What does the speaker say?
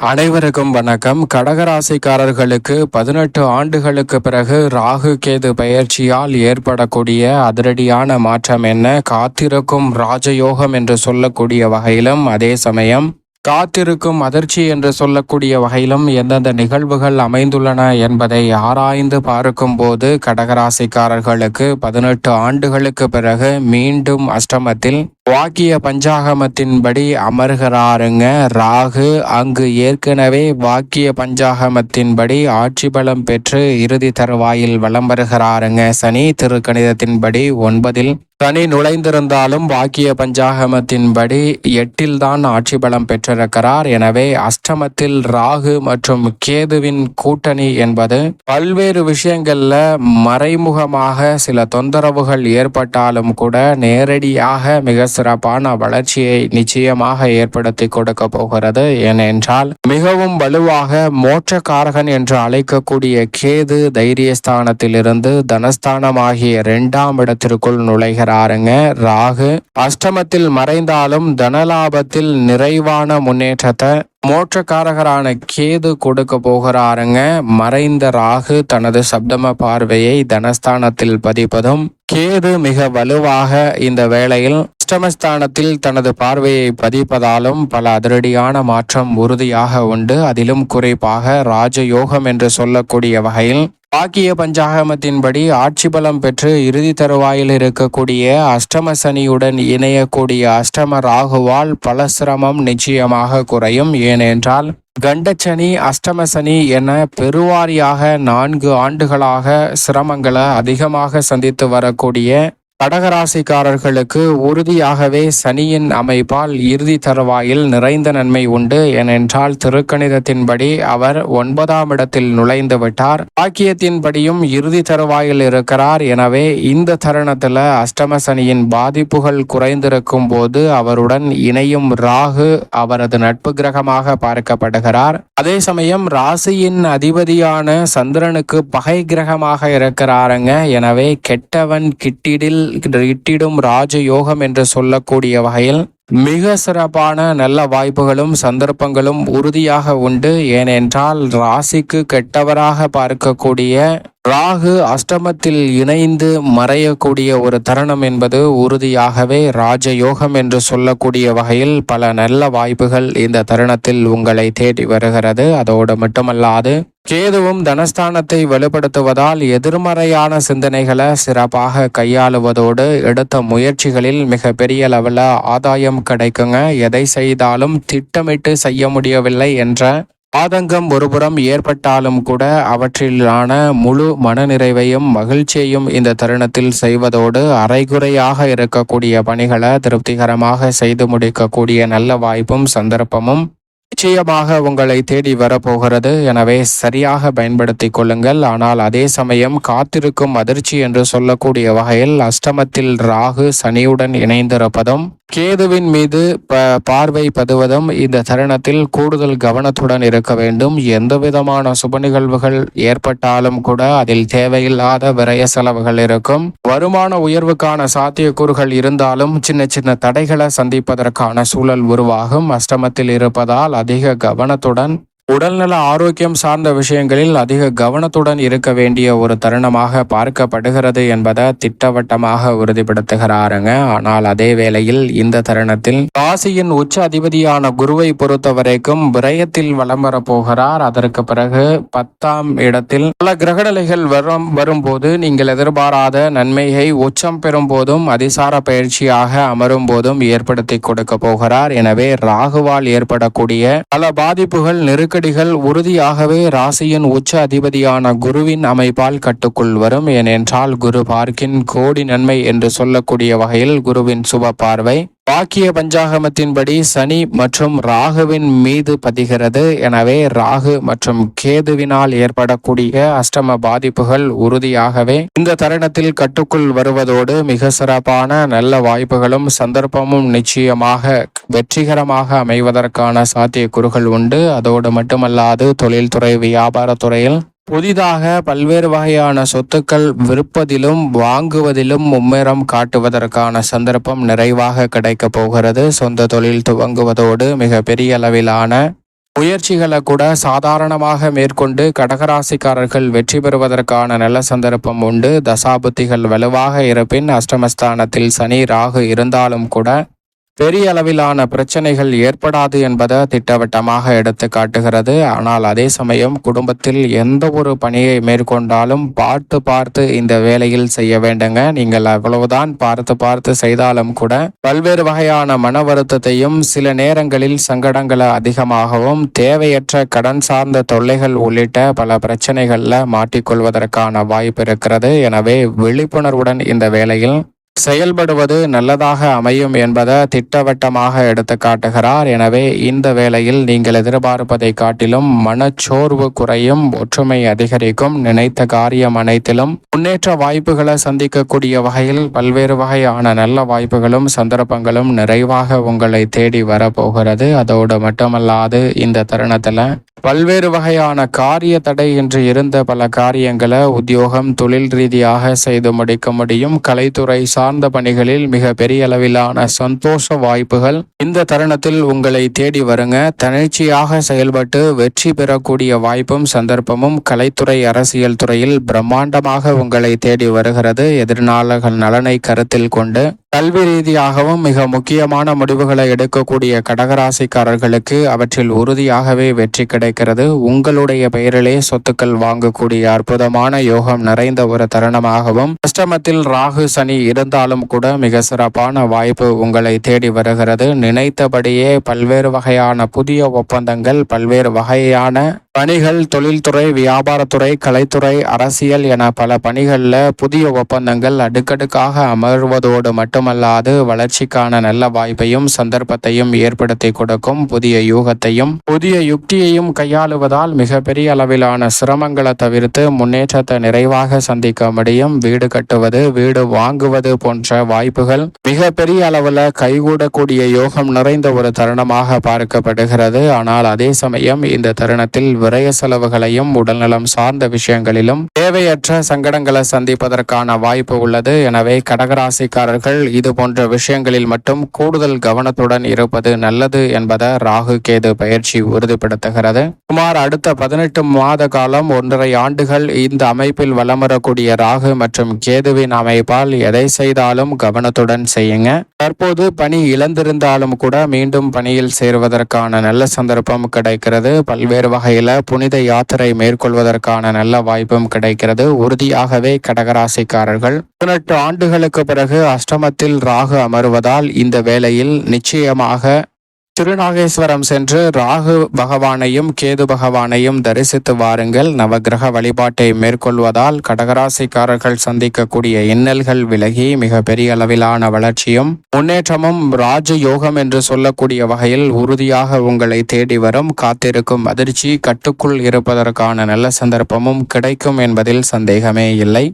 அனைவருக்கும் வணக்கம். கடகராசிக்காரர்களுக்கு பதினெட்டு ஆண்டுகளுக்கு பிறகு ராகு கேது பயிற்சியால் ஏற்படக்கூடிய அதிரடியான மாற்றம் என்ன? காத்திருக்கும் ராஜயோகம் என்று சொல்லக்கூடிய வகையிலும் அதே சமயம் காத்திருக்கும் அதிர்ச்சி என்று சொல்லக்கூடிய வகையிலும் எந்தெந்த நிகழ்வுகள் அமைந்துள்ளன என்பதை ஆராய்ந்து பார்க்கும்போது கடகராசிக்காரர்களுக்கு பதினெட்டு ஆண்டுகளுக்கு பிறகு மீண்டும் அஷ்டமத்தில் வாக்கிய பஞ்சாகமத்தின்படி அமர்கிறாருங்க. ராகு அங்கு ஏற்கனவே வாக்கிய பஞ்சாகமத்தின்படி ஆட்சி பலம் பெற்று இறுதி தருவாயில் வலம் வருகிறாருங்க. சனி திருக்கணிதத்தின்படி ஒன்பதில் சனி நுழைந்திருந்தாலும் வாக்கிய பஞ்சாகமத்தின்படி எட்டில் தான் ஆட்சி பலம் பெற்றிருக்கிறார். எனவே அஷ்டமத்தில் ராகு மற்றும் கேதுவின் கூட்டணி என்பது பல்வேறு விஷயங்கள்ல மறைமுகமாக சில தொந்தரவுகள் ஏற்பட்டாலும் கூட நேரடியாக மிக சிறப்பான வளர்ச்சியை நிச்சயமாக ஏற்படுத்தி கொடுக்க போகிறது. ஏனென்றால் மிகவும் வலுவாக மோட்சக்காரகன் என்று அழைக்கக்கூடிய கேது தைரியஸ்தானத்திலிருந்து தனஸ்தானமாகிய இரண்டாம் இடத்திற்குள் நுழைகிறாருங்க. ராகு அஷ்டமத்தில் மறைந்தாலும் தனலாபத்தில் நிறைவான முன்னேற்றத்தை மோட்சக்காரகரான கேது கொடுக்க போகிறாருங்க. மறைந்த ராகு தனது சப்தம பார்வையை தனஸ்தானத்தில் பதிப்பதும் கேது மிக வலுவாக இந்த வேளையில் அஷ்டமஸ்தானத்தில் தனது பார்வையை பதிப்பதாலும் பல அதிரடியான மாற்றம் உறுதியாக உண்டு. அதிலும் குறிப்பாக ராஜயோகம் என்று சொல்லக்கூடிய வகையில் பாக்கிய பஞ்சாகமத்தின்படி ஆட்சி பலம் பெற்று இறுதி தருவாயில் இருக்கக்கூடிய அஷ்டம சனியுடன் இணையக்கூடிய அஷ்டம ராகுவால் பல சிரமம் நிச்சயமாக குறையும். ஏனென்றால் கண்டச்சனி அஷ்டம சனி என பெருவாரியாக நான்கு ஆண்டுகளாக சிரமங்களை அதிகமாக சந்தித்து வரக்கூடிய கடகராசிக்காரர்களுக்கு உறுதியாகவே சனியின் அமைப்பால் இறுதி தருவாயில் நிறைந்த நன்மை உண்டு. ஏனென்றால் திருக்கணிதத்தின்படி அவர் ஒன்பதாம் இடத்தில் நுழைந்து விட்டார். பாக்கியத்தின்படியும் இறுதி தருவாயில் இருக்கிறார். எனவே இந்த தருணத்தில் அஷ்டம சனியின் பாதிப்புகள் குறைந்திருக்கும் போது அவருடன் இணையும் ராகு அவரது நட்பு கிரகமாக பார்க்கப்படுகிறார். அதே சமயம் ராசியின் அதிபதியான சந்திரனுக்கு பகை கிரகமாக இருக்கிறாருங்க. எனவே கெட்டவன் கிட்டிடில் இட்டிடும் ராஜயோகம் என்று சொல்லக்கூடிய வகையில் மிக சிறப்பான நல்ல வாய்ப்புகளும் சந்தர்ப்பங்களும் உறுதியாக உண்டு. ஏனென்றால் ராசிக்கு கெட்டவராக பார்க்கக்கூடிய ராகு அஷ்டமத்தில் இணைந்து மறையக்கூடிய ஒரு தருணம் என்பது உறுதியாகவே ராஜயோகம் என்று சொல்லக்கூடிய வகையில் பல நல்ல வாய்ப்புகள் இந்த தருணத்தில் உங்களை தேடி வருகிறது. அதோடு மட்டுமல்லாது கேதுவும் தனஸ்தானத்தை வலுப்படுத்துவதால் எதிர்மறையான சிந்தனைகளை சிறப்பாக கையாளுவதோடு எடுத்த முயற்சிகளில் மிக பெரிய லெவலில் ஆதாயம் கிடைக்குங்க. எதை செய்தாலும் திட்டமிட்டு செய்ய முடியவில்லை என்ற ஆதங்கம் ஒருபுறம் ஏற்பட்டாலும் கூட அவற்றிலான முழு மனநிறைவையும் மகிழ்ச்சியையும் இந்த தருணத்தில் செய்வதோடு அரைகுறையாக இருக்கக்கூடிய பணிகளை திருப்திகரமாக செய்து முடிக்கக்கூடிய நல்ல வாய்ப்பும் சந்தர்ப்பமும் நிச்சயமாக உங்களை தேடி வரப்போகிறது. எனவே சரியாக பயன்படுத்திக் கொள்ளுங்கள். ஆனால் அதே சமயம் காத்திருக்கும் அதிர்ச்சி என்று சொல்லக்கூடிய வகையில் அஷ்டமத்தில் ராகு சனியுடன் இணைந்திருப்பதும் கேதுவின் மீது ப பார்வை பதுவதும் இந்த தருணத்தில் கூடுதல் கவனத்துடன் இருக்க வேண்டும். எந்த விதமான சுப நிகழ்வுகள் ஏற்பட்டாலும் கூட அதில் தேவையில்லாத விரய செலவுகள் இருக்கும். வருமான உயர்வுக்கான சாத்தியக்கூறுகள் இருந்தாலும் சின்ன சின்ன தடைகளை சந்திப்பதற்கான சூழல் உருவாகும். அஷ்டமத்தில் இருப்பதால் அதிக கவனத்துடன் உடல்நல ஆரோக்கியம் சார்ந்த விஷயங்களில் அதிக கவனத்துடன் இருக்க வேண்டிய ஒரு தருணமாக பார்க்கப்படுகிறது என்பதை திட்டவட்டமாக உறுதிப்படுத்துகிறாருங்க. ஆனால் அதே வேளையில் இந்த தருணத்தில் ராசியின் உச்ச அதிபதியான குருவை பொறுத்த வரைக்கும் விரயத்தில் வலம் வரப்போகிறார் அதற்கு பிறகு பத்தாம் இடத்தில் பல கிரகநிலைகள் வரும் வரும்போது நீங்கள் எதிர்பாராத நன்மையை உச்சம் பெறும் போதும் அதிசார பயிற்சியாக அமரும் போதும் ஏற்படுத்தி கொடுக்க போகிறார். எனவே ராகுவால் ஏற்படக்கூடிய பல பாதிப்புகள் நெருக்க நெருக்கடிகள் உறுதியாகவே ராசியின் உச்ச அதிபதியான குருவின் அமைப்பால் கட்டுக்குள் வரும். ஏனென்றால் குரு பார்க்கின் கோடி நன்மை என்று சொல்லக்கூடிய வகையில் குருவின் சுப பார்வை வாக்கிய பஞ்சாகமத்தின்படி சனி மற்றும் ராகுவின் மீது பதிகிறது. எனவே ராகு மற்றும் கேதுவினால் ஏற்படக்கூடிய அஷ்டம பாதிப்புகள் உறுதியாகவே இந்த தருணத்தில் கட்டுக்குள் வருவதோடு மிக சிறப்பான நல்ல வாய்ப்புகளும் சந்தர்ப்பமும் நிச்சயமாக வெற்றிகரமாக அமைவதற்கான சாத்தியக்கூறுகள் உண்டு. அதோடு மட்டுமல்லாது தொழில்துறை வியாபாரத்துறையில் புதிதாக பல்வேறு வகையான சொத்துக்கள் விற்பதிலும் வாங்குவதிலும் மும்முரம் காட்டுவதற்கான சந்தர்ப்பம் நிறைவாக கிடைக்கப் போகிறது. சொந்த தொழில் துவங்குவதோடு மிக பெரிய அளவிலான முயற்சிகளை கூட சாதாரணமாக மேற்கொண்டு கடகராசிக்காரர்கள் வெற்றி பெறுவதற்கான நல்ல சந்தர்ப்பம் உண்டு. தசாபுத்திகள் வலுவாக இருப்பின் அஷ்டமஸ்தானத்தில் சனி ராகு இருந்தாலும் கூட பெரிய அளவிலான பிரச்சனைகள் ஏற்படாது என்பதை திட்டவட்டமாக எடுத்து காட்டுகிறது. ஆனால் அதே சமயம் குடும்பத்தில் எந்த ஒரு பணியை மேற்கொண்டாலும் பார்த்து பார்த்து இந்த வேலையில் செய்ய வேண்டுங்க. நீங்கள் அவ்வளவுதான் பார்த்து பார்த்து செய்தாலும் கூட பல்வேறு வகையான மன வருத்தத்தையும் சில நேரங்களில் சங்கடங்களை அதிகமாகவும் தேவையற்ற கடன் சார்ந்த தொல்லைகள் உள்ளிட்ட பல பிரச்சனைகளில் மாட்டிக்கொள்வதற்கான வாய்ப்பு இருக்கிறது. எனவே விழிப்புணர்வுடன் இந்த வேலையில் செயல்படுவது நல்லதாக அமையும் என்பதை திட்டவட்டமாக எடுத்து காட்டுகிறார். எனவே இந்த வேளையில் நீங்கள் எதிர்பார்ப்பதை காட்டிலும் மனச்சோர்வு குறையும் ஒற்றுமை அதிகரிக்கும் நினைத்த காரியம் அனைத்திலும் முன்னேற்ற வாய்ப்புகளை சந்திக்கக்கூடிய வகையில் பல்வேறு வகையான நல்ல வாய்ப்புகளும் சந்தர்ப்பங்களும் நிறைவாக உங்களை தேடி வரப்போகிறது. அதோடு மட்டுமல்லாது இந்த தருணத்தில் பல்வேறு வகையான காரிய தடை என்று இருந்த பல காரியங்களை உத்தியோகம் தொழில் ரீதியாக செய்து முடிக்க முடியும். கலைத்துறை சார்ந்த பணிகளில் மிக பெரிய அளவிலான சந்தோஷ வாய்ப்புகள். இந்த தருணத்தில் உங்களை தேடி வருங்க. தனிச்சையாக செயல்பட்டு வெற்றி பெறக்கூடிய வாய்ப்பும் சந்தர்ப்பமும் கலைத்துறை அரசியல் துறையில் பிரம்மாண்டமாக உங்களை தேடி வருகிறது. எதிர்நாளர்கள் நலனை கருத்தில் கொண்டு கல்வி ரீதியாகவும் மிக முக்கியமான முடிவுகளை எடுக்கக்கூடிய கடகராசிக்காரர்களுக்கு அவற்றில் உறுதியாகவே வெற்றி கிடைக்கும். இருக்கிறது. உங்களுடைய பெயரிலே சொத்துக்கள் வாங்கக்கூடிய அற்புதமான யோகம் நிறைந்த ஒரு தருணமாகவும் அஷ்டமத்தில் ராகு சனி இருந்தாலும் கூட மிக சிறப்பான வாய்ப்பு உங்களை தேடி வருகிறது. நினைத்தபடியே பல்வேறு வகையான புதிய ஒப்பந்தங்கள் பல்வேறு வகையான பணிகள் தொழில்துறை வியாபாரத்துறை கலைத்துறை அரசியல் என பல பணிகளில் புதிய ஒப்பந்தங்கள் அடுக்கடுக்காக அமர்வதோடு மட்டுமல்லாது வளர்ச்சிக்கான நல்ல வாய்ப்பையும் சந்தர்ப்பத்தையும் ஏற்படுத்தி கொடுக்கும் புதிய யூகத்தையும் புதிய யுக்தியையும் கையாளுவதால் மிகப்பெரிய அளவிலான சிரமங்களை தவிர்த்து முன்னேற்றத்தை நிறைவாக சந்திக்க முடியும். வீடு கட்டுவது வீடு வாங்குவது போன்ற வாய்ப்புகள் மிகப்பெரிய அளவில் கைகூடக்கூடிய யோகம் நிறைந்த ஒரு தருணமாக பார்க்கப்படுகிறது. ஆனால் அதே சமயம் இந்த தருணத்தில் விரய செலவுகளையும் உடல்நலம் சார்ந்த விஷயங்களிலும் தேவையற்ற சங்கடங்களை சந்திப்பதற்கான வாய்ப்பு உள்ளது. எனவே கடகராசிக்காரர்கள் இது போன்ற விஷயங்களில் மட்டும் கூடுதல் கவனத்துடன் இருப்பது நல்லது என்பதை ராகு கேது பயிற்சி உறுதிப்படுத்துகிறது. சுமார் அடுத்த பதினெட்டு மாத காலம் ஒன்றரை ஆண்டுகள் இந்த அமைப்பில் வலம் வரக்கூடிய ராகு மற்றும் கேதுவின் அமைப்பால் எதை செய்தாலும் கவனத்துடன் செய்யுங்க. தற்போது பணி இழந்திருந்தாலும் கூட மீண்டும் பணியில் சேருவதற்கான நல்ல சந்தர்ப்பம் கிடைக்கிறது. பல்வேறு வகையில் புனித யாத்திரை மேற்கொள்வதற்கான நல்ல வாய்ப்பும் கிடைக்கிறது. உறுதியாகவே கடகராசிக்காரர்கள் பதினெட்டு ஆண்டுகளுக்கு பிறகு அஷ்டமத்தில் ராகு அமருவதால் இந்த வேளையில் நிச்சயமாக திருநாகேஸ்வரம் சென்று ராகு பகவானையும் கேது பகவானையும் தரிசித்து வாருங்கள். நவகிரக வழிபாட்டை மேற்கொள்வதால் கடகராசிக்காரர்கள் சந்திக்கக்கூடிய இன்னல்கள் விலகி மிக பெரிய அளவிலான வளர்ச்சியும் முன்னேற்றமும் ராஜ யோகம் என்று சொல்லக்கூடிய வகையில் உறுதியாக உங்களை தேடி வரும். காத்திருக்கும் அதிர்ச்சி கட்டுக்குள் இருப்பதற்கான நல்ல சந்தர்ப்பமும் கிடைக்கும் என்பதில் சந்தேகமே இல்லை.